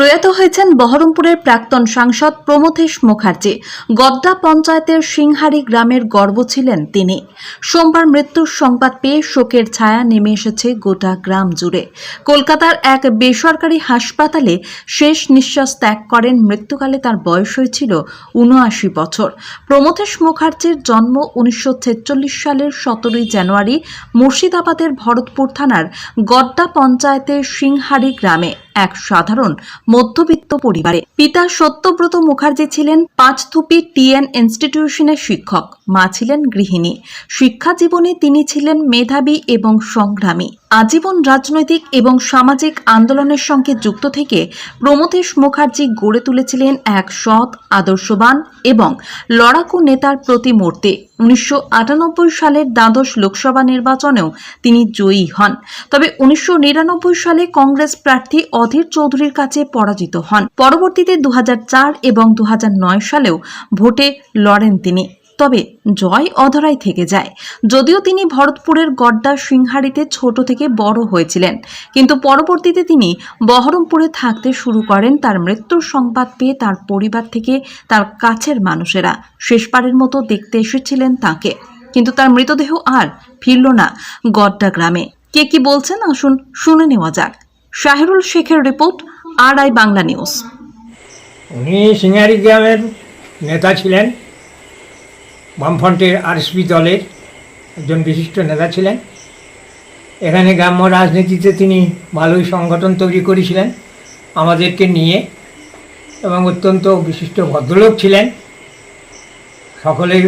প্রয়াত হয়েছেন বহরমপুরের প্রাক্তন সাংসদ প্রমথেশ মুখার্জি। গদ্দা পঞ্চায়েতের সিংহারি গ্রামের গর্ব ছিলেন তিনি। সোমবার মৃত্যুর সংবাদ পেয়ে শোকের ছায়া নেমে এসেছে গোটা গ্রাম জুড়ে। কলকাতার এক বেসরকারি হাসপাতালে শেষ নিঃশ্বাস ত্যাগ করেন মৃত্যুকালে তার বয়স হয়েছিল উনআশি বছর। প্রমথেশ মুখার্জির জন্ম উনিশশো ছেচল্লিশ সালের সতেরোই জানুয়ারি মুর্শিদাবাদের ভরতপুর থানার গড্ডা পঞ্চায়েতের সিংহারি গ্রামে। এক সাধারণ মধ্যবিত্ত পরিবারে। পিতা সত্যব্রত মুখার্জি ছিলেন পাঁচথুপি টিএন ইনস্টিটিউশনের শিক্ষক। মা ছিলেন গৃহিণী। শিক্ষা জীবনে তিনি ছিলেন মেধাবী এবং সংগ্রামী। আজীবন রাজনৈতিক এবং সামাজিক আন্দোলনের সঙ্গে যুক্ত থেকে প্রমথেশ মুখার্জি গড়ে তুলেছিলেন এক সৎ, আদর্শবান এবং লড়াকু নেতার প্রতিমূর্তি। উনিশশো আটানব্বই সালের দ্বাদশ লোকসভা নির্বাচনেও তিনি জয়ী হন। তবে উনিশশো নিরানব্বই সালে কংগ্রেস প্রার্থী অধীর চৌধুরীর কাছে পরাজিত হন। পরবর্তীতে দু হাজার চার এবং দু হাজার নয় সালেও ভোটে লড়েন তিনি। তবে জয় অধরাই থেকে যায়। যদিও তিনি ভরতপুরের গড্ডা সিংহারিতে ছোট থেকে বড় হয়েছিলেন, কিন্তু পরবর্তীতে তিনি বহরমপুরে থাকতে শুরু করেন তার মৃত্যুর সংবাদ পেয়ে তার পরিবার থেকে তার কাছের মানুষেরা। শেষবারের মতো দেখতে এসেছিলেন তাকে। কিন্তু তার মৃতদেহ আর ফিরল না গড্ডা গ্রামে। কে কি বলছেন? আসুন শুনে নেওয়া যাক। শাহিরুল শেখের report R I Bangla news. উনি সিঙ্গারি গ্রামের নেতা ছিলেন। বামফ্রন্টের আরএসপি দলের একজন বিশিষ্ট নেতা ছিলেন। এখানে গ্রাম্য রাজনীতিতে তিনি ভালোই সংগঠন তৈরি করেছিলেন, আমাদেরকে নিয়ে, এবং অত্যন্ত বিশিষ্ট ভদ্রলোক ছিলেন। সকলেই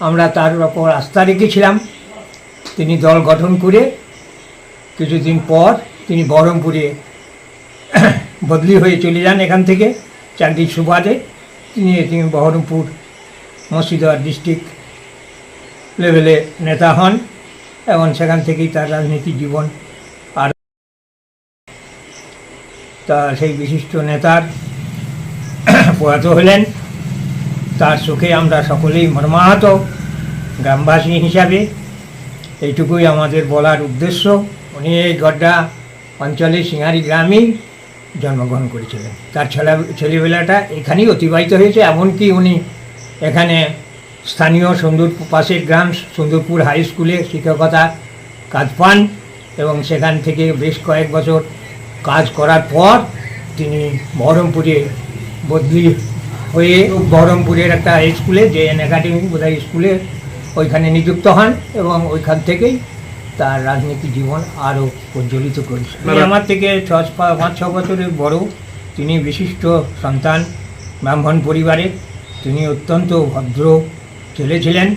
আমরা তার ওপর আস্থা রেখেছিলাম। তিনি দল গঠন করে কিছুদিন পর তিনি বহরমপুরে বদলি হয়ে চলে যান এখান থেকে চাকরির সুবাদে। তিনি তিনি বহরমপুর মুর্শিদাবাদ ডিস্ট্রিক্ট লেভেলে নেতা হন এবং সেখান থেকেই তার রাজনীতি জীবন আর তা সেই বিশিষ্ট নেতার প্রয়াত হলেন। তার সুখে আমরা সকলেই মর্মাহত গ্রামবাসী হিসাবে। এইটুকুই আমাদের বলার উদ্দেশ্য। উনি এই গড্ডা অঞ্চলে সিঙ্গারি গ্রামেই জন্মগ্রহণ করেছিলেন। তার ছেলে ছেলেবেলাটা এখানেই অতিবাহিত হয়েছে, এমনকি উনি এখানে স্থানীয় সুন্দর পাশের গ্রাম সুন্দরপুর হাই স্কুলে শিক্ষকতা কাজ পান এবং সেখান থেকে বেশ কয়েক বছর কাজ করার পর তিনি বহরমপুরে বদলি হয়ে বহরমপুরের একটা হাই স্কুলে যে এন একাডেমি বোধহয় স্কুলে ওইখানে নিযুক্ত হন এবং ওইখান থেকেই তার রাজনীতি জীবন আরও প্রজ্বলিত করেছে আমার থেকে ছ পাঁচ ছ বছরের বড় তিনি বিশিষ্ট সন্তান ব্রাহ্মণ পরিবারের। তিনি অত্যন্ত ভদ্র ছেলে ছিলেন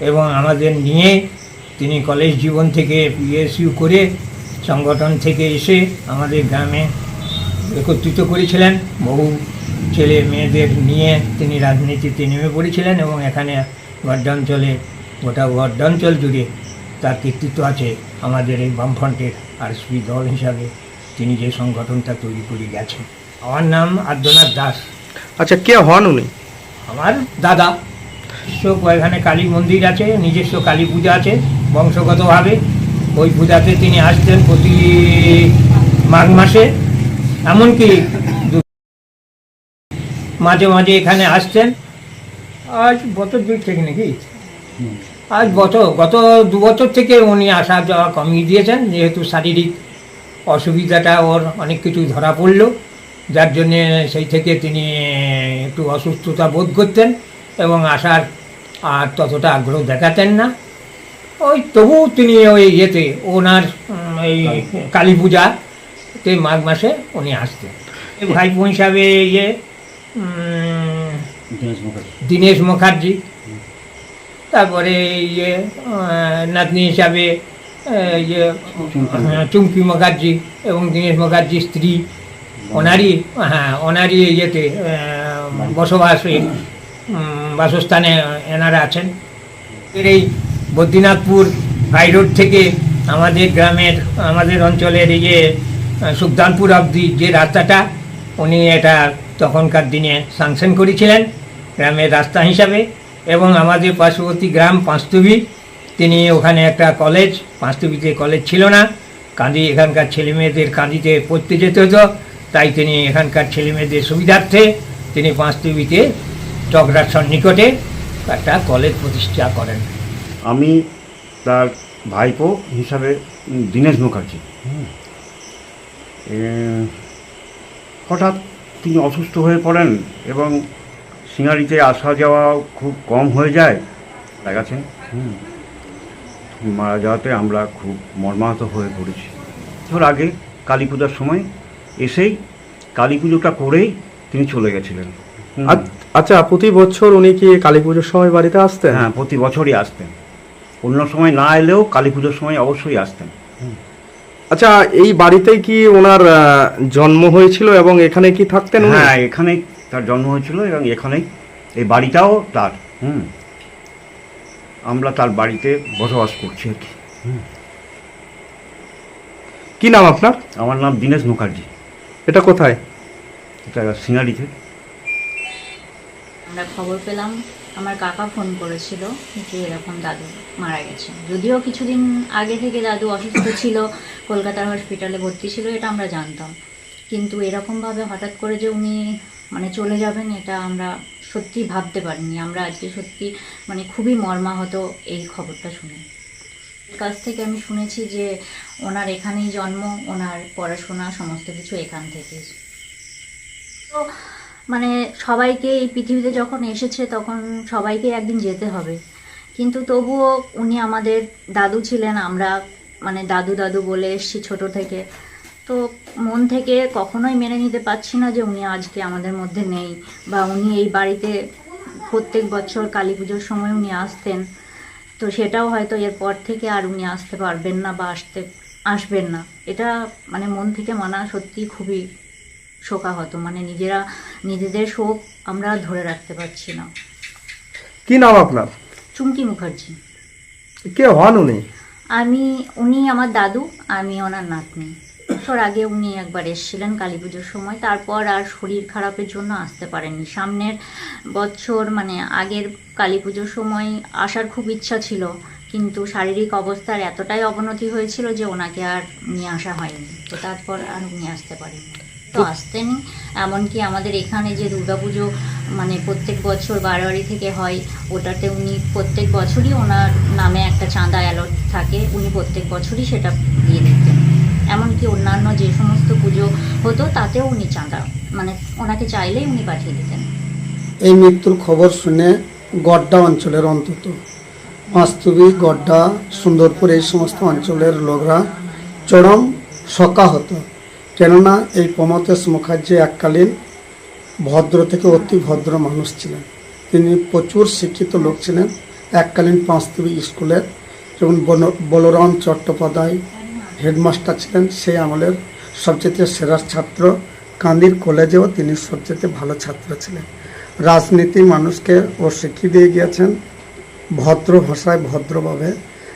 এবং আমাদের নিয়ে তিনি কলেজ জীবন থেকে পিএসইউ করে সংগঠন থেকে এসে আমাদের গ্রামে একত্রিত করেছিলেন। বহু ছেলে মেয়েদের নিয়ে তিনি রাজনীতিতে নেমে পড়েছিলেন এবং এখানে গড্ডাঞ্চলে, গোটা গড্ডাঞ্চল জুড়ে তার কৃতিত্ব আছে আমাদের এই বামফ্রন্টের আরএসপি দল হিসাবে। তিনি যে সংগঠনটা তৈরি করে গেছেন। আমার নাম আদ্যনাথ দাস। আচ্ছা কে হন উনি? আমার দাদা। নিজস্ব এখানে কালী মন্দির আছে নিজস্ব কালী পূজা আছে বংশগতভাবে। ওই পূজাতে তিনি আসতেন প্রতি মাঘ মাসে। এমনকি মাঝে মাঝে এখানে আসতেন। আজ বছর দুই থেকে নাকি? আজ বছর গত দু বছর থেকে উনি আসা যাওয়া কমিয়ে দিয়েছেন যেহেতু শারীরিক অসুবিধাটা ওর অনেক কিছু ধরা পড়ল। যার জন্যে সেই থেকে তিনি একটু অসুস্থতা বোধ করতেন এবং আসার আর ততটা আগ্রহ দেখাতেন না। ওই তবু তিনি ওই ইয়েতে ওনার এই কালী পূজাতে মাঘ মাসে উনি আসতেন। ভাই বোন হিসাবে ইয়ে দীনেশ মুখার্জি। তারপরে ইয়ে নাতনি হিসাবে ইয়ে হ্যাঁ, চুমকি মুখার্জি এবং দীনেশ মুখার্জির স্ত্রী ওনারই হ্যাঁ ওনারই ইয়েতে বসবাসে বাসস্থানে এনারা আছেন। এর এই বদ্রীনাথপুর হাই রোড থেকে আমাদের গ্রামের, আমাদের অঞ্চলের এই যে সুলতানপুর অবধি যে রাস্তাটা, উনি এটা তখনকার দিনে সাংশন করেছিলেন গ্রামের রাস্তা হিসাবে এবং আমাদের পার্শ্ববর্তী গ্রাম পাঁচতুবি। তিনি ওখানে একটা কলেজ, পাঁচতুবিতে কলেজ ছিল না। কাঁদি, এখানকার ছেলে মেয়েদের কাঁদিতে পড়তে যেতে হতো। তাই তিনি এখানকার ছেলে মেয়েদের সুবিধার্থে তিনি পাঁচতুবিতে চকরার নিকটে একটা কলেজ প্রতিষ্ঠা করেন। আমি তার ভাইপো হিসাবে দীনেশ মুখার্জি। হঠাৎ তিনি অসুস্থ হয়ে পড়েন এবং সিঙ্গারিতে আসা যাওয়া খুব কম হয়ে যায় দেখাচ্ছেন হুম। মারা যাওয়াতে আমরা খুব মর্মাহত হয়ে পড়েছি। ওর আগে কালী পূজার সময় এসেই কালী পুজোটা করেই তিনি চলে গেছিলেন। আচ্ছা প্রতি বছর উনি কি কালী পুজোর সময় বাড়িতে আসতেন? হ্যাঁ প্রতি বছরই আসতেন। অন্য সময় না এলেও কালী পুজোর সময় অবশ্যই আসতেন। আচ্ছা এই বাড়িতেই কি ওনার জন্ম হয়েছিল এবং এখানে কি থাকতেন হ্যাঁ এখানেই তার জন্ম হয়েছিল এবং এখানেই এই বাড়িটাও তার। হুম। আমরা তার বাড়িতে বসবাস করছি আর কি। কি নাম আপনার? আমার নাম দীনেশ মুখার্জি। এটা কোথায়? এটা সিঙ্গারিতে আমরা খবর পেলাম আমার কাকা ফোন করেছিল যে এরকম দাদু মারা গেছে। যদিও কিছুদিন আগে থেকে দাদু অসুস্থ ছিল কলকাতার হসপিটালে ভর্তি ছিল এটা আমরা জানতাম। কিন্তু এরকমভাবে হঠাৎ করে যে উনি মানে চলে যাবেন এটা আমরা সত্যি ভাবতে পারিনি। আমরা আজকে সত্যি মানে খুবই মর্মাহত এই খবরটা শুনে। কাছ থেকে আমি শুনেছি যে ওনার এখানেই জন্ম, ওনার পড়াশোনা, সমস্ত কিছু এখান থেকে। তো মানে সবাইকে এই পৃথিবীতে যখন এসেছে তখন সবাইকে একদিন যেতে হবে। কিন্তু তবুও উনি আমাদের দাদু ছিলেন, আমরা মানে দাদু দাদু বলে এসছি ছোট থেকে। তো মন থেকে কখনোই মেনে নিতে পারছি না যে উনি আজকে আমাদের মধ্যে নেই, বা উনি এই বাড়িতে প্রত্যেক বছর কালী পুজোর সময় উনি আসতেন। তো সেটাও হয়তো এরপর থেকে আর উনি আসতে পারবেন না বা আসতে আসবেন না। এটা মানে মন থেকে মানা সত্যি খুবই শোকাহত। মানে নিজেরা নিজেদের শোক আমরা ধরে রাখতে পারছি না। কি নাম আপনার? চুমকি মুখার্জি। কে হন উনি? আমি উনি আমার দাদু আমি ওনার নাতনি। বছর আগে উনি একবার এসেছিলেন কালী পুজোর সময়। তারপর আর শরীর খারাপের জন্য আসতে পারেননি। সামনের বছর মানে আগের কালী পুজোর সময় আসার খুব ইচ্ছা ছিল কিন্তু শারীরিক অবস্থার এতটাই অবনতি হয়েছিল যে ওনাকে আর নিয়ে আসা হয়নি। তো তারপর আর উনি আসতে পারেননি। তো আসতেনি। এমনকি আমাদের এখানে যে দুর্গাপুজো মানে প্রত্যেক বছর বারোয়ারি থেকে হয় ওটাতে উনি প্রত্যেক বছরই ওনার নামে একটা চাঁদা অ্যালট থাকে। উনি প্রত্যেক বছরই সেটা দিয়ে দিতেন। এমনকি অন্যান্য যে সমস্ত পুজো হতো, তাতেও উনি চাঁদা মানে ওনাকে চাইলেই উনি পাঠিয়ে দিতেন। এই মৃত্যুর খবর শুনে গড্ডা অঞ্চলের অন্তত বাস্তবী গড্ডা, সুন্দরপুর এই সমস্ত অঞ্চলের লোকরা চরম শকা হতো কেননা এই প্রমতেশ মুখার্জি এককালীন ভদ্র থেকে অতি ভদ্র মানুষ ছিলেন। তিনি প্রচুর শিক্ষিত লোক ছিলেন, এককালীন পাঁচতবী স্কুলের যেমন বলরাম চট্টোপাধ্যায় হেডমাস্টার ছিলেন, সেই আমলের সবচেয়ে সেরা ছাত্র। কান্দির কলেজেও তিনি সবচেয়ে ভালো ছাত্র ছিলেন। রাজনীতি মানুষকে ও শিক্ষিয়ে দিয়ে গিয়েছেন। ভদ্র ভাষায় ভদ্রভাবে।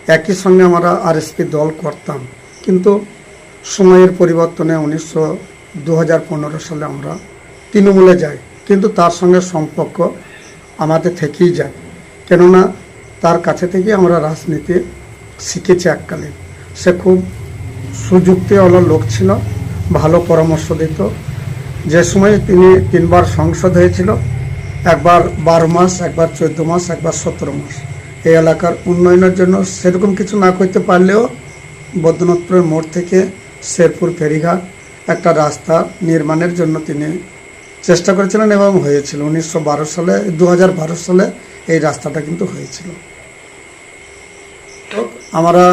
একই সঙ্গে আমরা আরএসপি দল করতাম। কিন্তু সময়ের পরিবর্তনে উনিশশো দু সালে আমরা তৃণমূলে যাই। কিন্তু তার সঙ্গে সম্পর্ক আমাদের থেকেই যায়। কেননা তার কাছে থেকে আমরা রাজনীতি শিখেছি এককালীন। সে খুব সুযুক্তিওয়ালা লোক ছিল, ভালো পরামর্শ দিত। যে সময় তিনি তিনবার সংসদ হয়েছিল, একবার বারো মাস, একবার চোদ্দ মাস, একবার সতেরো মাস। এই এলাকার উন্নয়নের জন্য সেরকম কিছু না করতে পারলেও বৈদ্যনাথপুরের মোড় থেকে শেরপুর ফেরিঘাট একটা রাস্তা নির্মাণের জন্য তিনি চেষ্টা করেছিলেন এবং হয়েছিল। উনিশশো বারো সালে দু হাজার বারো সালে এই রাস্তাটা কিন্তু হয়েছিল। আমরা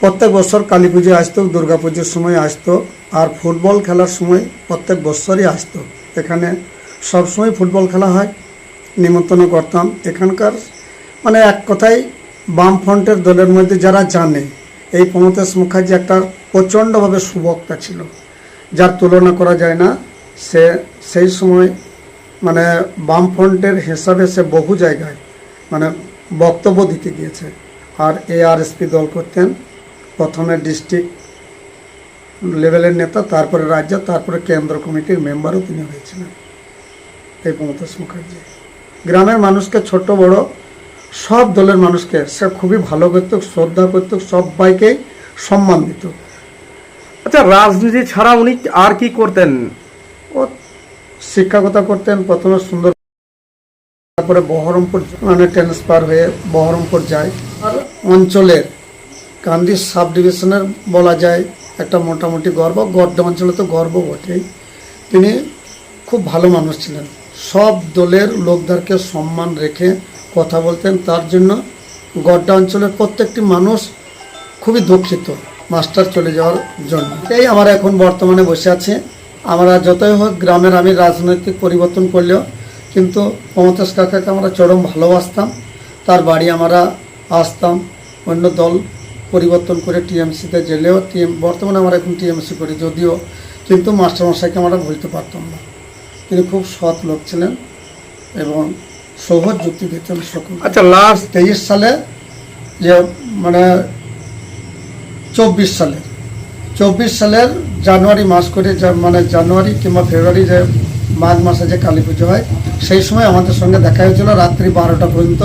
প্রত্যেক বছর কালী পুজো আসতো দুর্গা পুজোর সময় আসতো আর ফুটবল খেলার সময় প্রত্যেক বছরই আসতো। এখানে সব সময় ফুটবল খেলা হয়, নিমন্ত্রণ করতাম। এখানকার মানে এক কথায় বামফ্রন্টের দলের মধ্যে যারা জানে, এই প্রমতেশ মুখার্জি একটা প্রচণ্ডভাবে সুবক্তা ছিল। যার তুলনা করা যায় না, সে সেই সময় মানে বামফ্রন্টের হিসাবে সে বহু জায়গায় মানে বক্তব্য দিতে গিয়েছে। আর এআরএসপি দল করতেন প্রথমে ডিস্ট্রিক্ট লেভেলের নেতা তারপরে রাজ্য তারপরে কেন্দ্র কমিটির মেম্বারও তিনি হয়েছিলেন। এই প্রমথেশ মুখার্জি। গ্রামের মানুষকে ছোট বড় সব দলের মানুষকে সে খুবই ভালো করত শ্রদ্ধা করত সবাইকেই সম্মান দিত আচ্ছা রাজনীতি ছাড়া উনি আর কি করতেন? ও শিক্ষকতা করতেন প্রথমে সুন্দর তারপরে বহরমপুর মানে ট্রান্সফার হয়ে বহরমপুর যায়। আর অঞ্চলের কান্দি সাব ডিভিশনের বলা যায় একটা মোটামুটি গর্ব। গড্ডা অঞ্চলে তো গর্ব বটেই। তিনি খুব ভালো মানুষ ছিলেন। সব দলের লোকদেরকে সম্মান রেখে কথা বলতেন। তার জন্য গড্ডা অঞ্চলের প্রত্যেকটি মানুষ খুবই দুঃখিত মাস্টার চলে যাওয়ার জন্য। এই আমরা এখন বর্তমানে বসে আছে। আমরা যতই হোক গ্রামের আমি রাজনৈতিক পরিবর্তন করলেও কিন্তু মমতাজ কাকাকে আমরা চরম ভালোবাসতাম। তার বাড়ি আমরা আসতাম। অন্য দল পরিবর্তন করে টিএমসিতে গেলেও টিএম বর্তমানে আমরা এখন টিএমসি করি যদিও কিন্তু মাস্টারমশাইকে আমরা ভুলতে পারতাম না। তিনি খুব সৎ লোক ছিলেন এবং সহজ যুক্তি দিতেন সকল আচ্ছা লাস্ট তেইশ সালে যে মানে চব্বিশ সালে চব্বিশ সালের জানুয়ারি মাস করে যা- মানে জানুয়ারি কিংবা ফেব্রুয়ারি যে মাঘ মাসে যে কালী পুজো হয় সেই সময় আমাদের সঙ্গে দেখা হয়েছিল রাত্রি বারোটা পর্যন্ত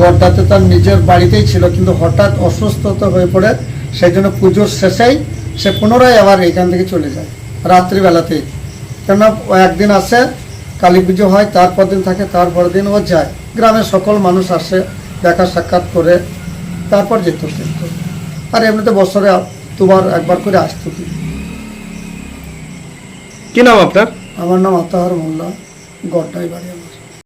গড়টাতে তার নিজের বাড়িতেই ছিল কিন্তু হঠাৎ অসুস্থতা হয়ে পড়ে সেই জন্য পুজোর শেষেই সে পুনরায় আবার এখান থেকে চলে যায় রাত্রিবেলাতেই কেননা একদিন আসে কালী পুজো হয় তারপর দিন থাকে তারপর দিন ও যায় গ্রামের সকল মানুষ আসে দেখা সাক্ষাৎ করে তারপর যেত কিন্তু আর এমনিতে বছরে দুবার একবার করে আসতো তিনি। কি নাম আপনার আমার নাম আতাহার মোল্লা গড্ডাই বাড়ি।